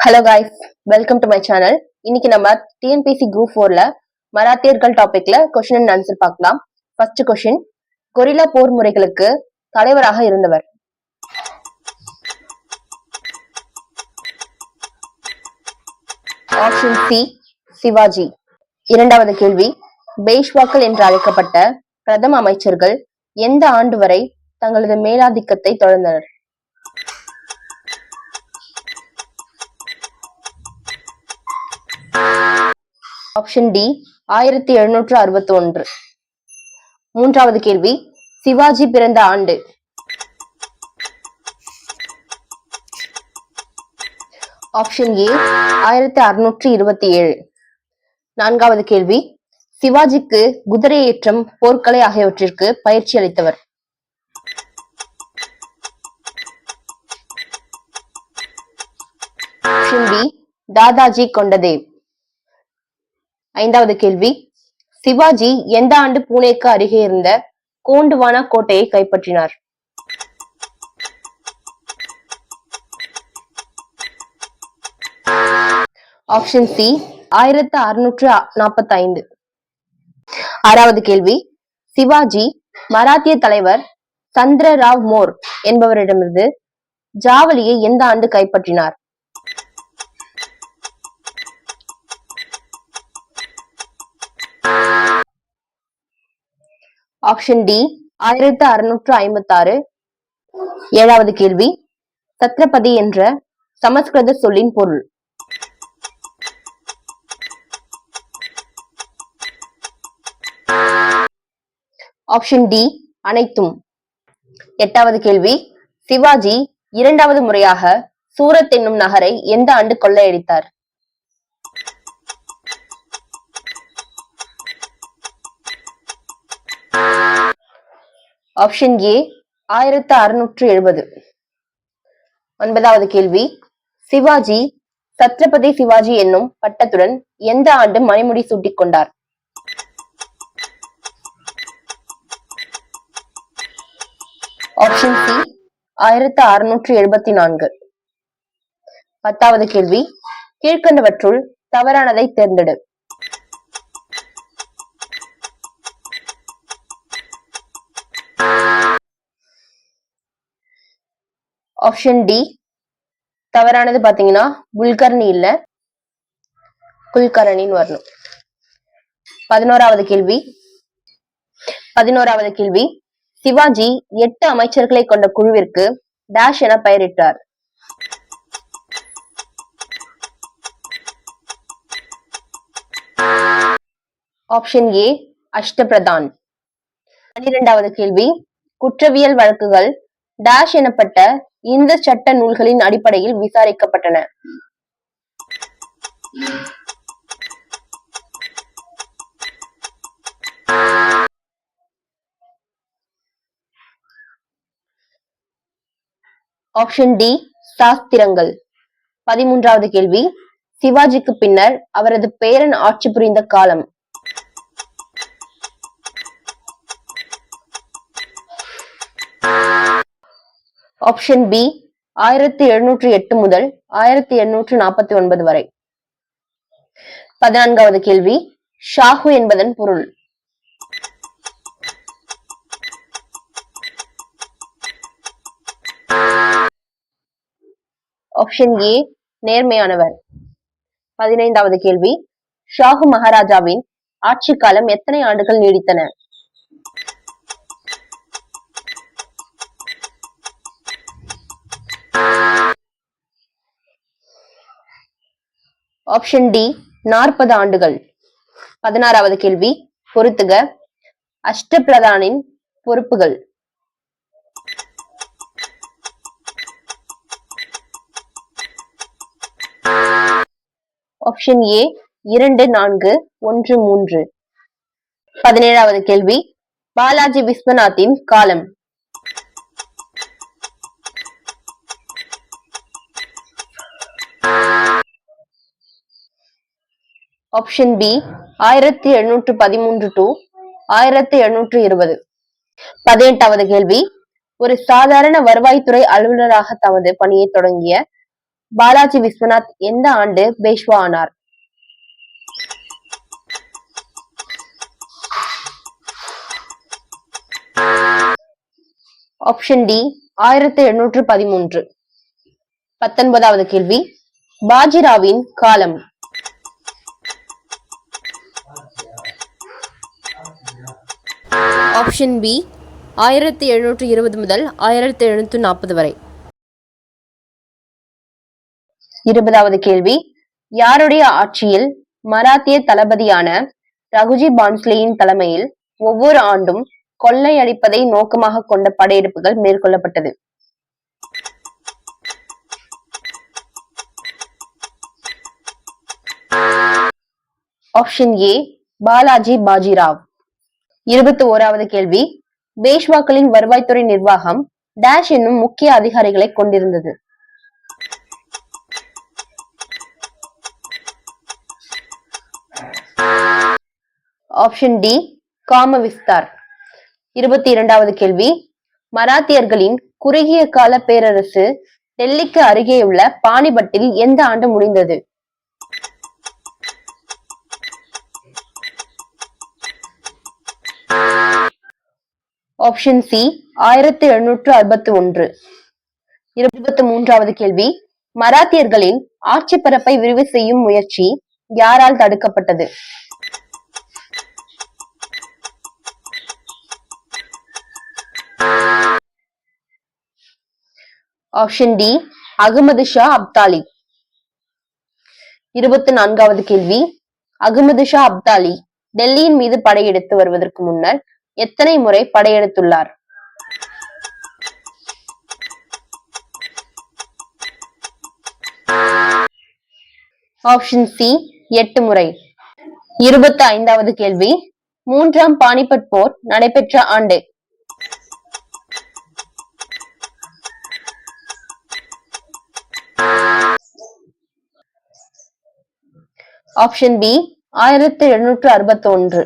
Hello guys welcome to my channel இன்னைக்கு நம்ம TNPSC group ஃபோர்ல மராத்தியர்கள் டாபிக்ல கொஸ்டின் அண்ட் ஆன்சர் பார்க்கலாம். ஃபர்ஸ்ட் கொஸ்டின் கொரிலா போர் முறைகளுக்கு தலைவராக இருந்தவர். Option C Shivaji. இரண்டாவது கேள்வி பேஷ்வாக்கள் என்று அழைக்கப்பட்ட பிரதம அமைச்சர்கள் எந்த ஆண்டு வரை தங்களது மேலாதிக்கத்தை தொடர்ந்தனர்? ஆப்ஷன் டி ஆயிரத்தி எழுநூற்று அறுபத்தி ஒன்று மூன்றாவது கேள்வி சிவாஜி பிறந்த ஆண்டு. ஆப்ஷன் ஏ ஆயிரத்தி அறுநூற்றி இருபத்தி ஏழு. நான்காவது கேள்வி சிவாஜிக்கு குதிரையேற்றம் போர்க்கலை ஆகியவற்றிற்கு பயிற்சி அளித்தவர். Option B Dadaji Konddev. ஐந்தாவது கேள்வி. சிவாஜி எந்த ஆண்டு பூனேக்கு அருகே இருந்த கோண்டுவானா கோட்டையை கைப்பற்றினார்? ஆப்ஷன் சி ஆயிரத்து அறுநூற்று நாற்பத்தி ஐந்து ஆறாவது கேள்வி. சிவாஜி மராத்திய தலைவர் சந்திர ராவ் மோர் என்பவரிடமிருந்து ஜாவலியை எந்த ஆண்டு கைப்பற்றினார்? ஆப்ஷன் டி ஆயிரத்து அறுநூற்று ஐம்பத்தி ஆறு ஏழாவது கேள்வி சத்ரபதி என்ற சமஸ்கிருத சொல்லின் பொருள். ஆப்ஷன் டி அனைத்தும். எட்டாவது கேள்வி சிவாஜி இரண்டாவது முறையாக சூரத் என்னும் நகரை எந்த ஆண்டு கொள்ளையடித்தார்? ஆப்ஷன் ஏ ஆயிரத்து அறுநூற்று எழுபது. ஒன்பதாவது கேள்வி. சிவாஜி சத்ரபதி சிவாஜி என்னும் பட்டத்துடன் எந்த ஆண்டு மணிமுடி சூட்டிக் கொண்டார்? ஆப்ஷன் சி ஆயிரத்து அறுநூற்று எழுபத்தி நான்கு. பத்தாவது கேள்வி. கீழ்கண்டவற்றுள் தவறானதை தேர்ந்தெடு. ஆப்ஷன் டி தவறானது பாத்தீங்கன்னா புல்கர்ணி இல்ல குல்கரணின்னு வரணும். பதினோராவது கேள்வி. பதினோராவது கேள்வி. சிவாஜி எட்டு அமைச்சர்களை கொண்ட குழுவிற்கு டேஷ் என பெயரிட்டார். Option A Ashtapradhan. பன்னிரெண்டாவது கேள்வி. குற்றவியல் வழக்குகள் டேஷ் எனப்பட்ட இந்த சட்ட நூல்களின் அடிப்படையில் விசாரிக்கப்பட்டன. ஆப்ஷன் டி சாஸ்திரங்கள். பதிமூன்றாவது கேள்வி சிவாஜிக்கு பின்னர் அவரது பேரன் ஆட்சி புரிந்த காலம். ஆப்ஷன் பி ஆயிரத்தி எழுநூற்று எட்டு முதல் ஆயிரத்தி எண்ணூற்று நாற்பத்தி ஒன்பது வரை. பதினான்காவது கேள்வி ஷாஹு என்பதன் பொருள். ஆப்ஷன் ஏ நேர்மையானவர். பதினைந்தாவது கேள்வி ஷாஹு மகாராஜாவின் ஆட்சி காலம் எத்தனை ஆண்டுகள் நீடித்தன? ஆப்ஷன் டி நாற்பது ஆண்டுகள். பதினாறாவது கேள்வி பொறுத்துக. அஷ்டபிரதானின் பொறுப்புகள். ஆப்ஷன் ஏ இரண்டு நான்கு ஒன்று மூன்று. பதினேழாவது கேள்வி பாலாஜி விஸ்வநாத்தின் காலம். ஆப்ஷன் பி ஆயிரத்தி எழுநூற்று பதிமூன்று டு ஆயிரத்தி எழுநூற்று இருபது. பதினெட்டாவது கேள்வி. ஒரு சாதாரண வருவாய்த்துறை அலுவலராக தமது பணியை தொடங்கிய பாலாஜி விஸ்வநாத் எந்த ஆண்டு பேஷ்வா ஆனார்? ஆப்ஷன் டி ஆயிரத்தி எழுநூற்று பதிமூன்று. பத்தொன்பதாவது கேள்வி. பாஜிராவின் காலம். ஆப்ஷன் பி ஆயிரத்தி எழுநூற்று இருபது முதல் ஆயிரத்தி எழுநூற்று நாற்பது வரை. இருபதாவது கேள்வி. யாருடைய ஆட்சியில் மராத்திய தளபதியான ரகுஜி பான்ஸ்லேயின் தலைமையில் ஒவ்வொரு ஆண்டும் கொள்ளையடிப்பதை நோக்கமாக கொண்ட படையெடுப்புகள் மேற்கொள்ளப்பட்டது? Option A Balaji Bajirao. இருபத்தி ஓராவது கேள்வி. பேஷ்வாக்களின் வருவாய்த்துறை நிர்வாகம் டேஷ் என்னும் முக்கிய அதிகாரிகளை கொண்டிருந்தது. ஆப்ஷன் டி காம விஸ்தார். இருபத்தி இரண்டாவது கேள்வி. மராத்தியர்களின் குறுகிய கால பேரரசு டெல்லிக்கு அருகேயுள்ள பானிபட்டில் எந்த ஆண்டு முடிந்தது? ஆப்ஷன் சி ஆயிரத்தி எழுநூற்று அறுபத்தி ஒன்று. இருபத்தி மூன்றாவது கேள்வி. மராத்தியர்களின் ஆட்சி பரப்பை விரிவு செய்யும் முயற்சி யாரால் தடுக்கப்பட்டது? Option D Ahmad Shah Abdali. இருபத்தி நான்காவது கேள்வி. அகமது ஷா அப்தாலி டெல்லியின் மீது படையெடுத்து வருவதற்கு முன்னர் எத்தனை முறை படையெடுத்துள்ளார்? ஆப்ஷன் சி எட்டு முறை. இருபத்தி ஐந்தாவது கேள்வி. மூன்றாம் பானிபட் போர் நடைபெற்ற ஆண்டு. ஆப்ஷன் பி ஆயிரத்தி எழுநூற்று அறுபத்தி ஒன்று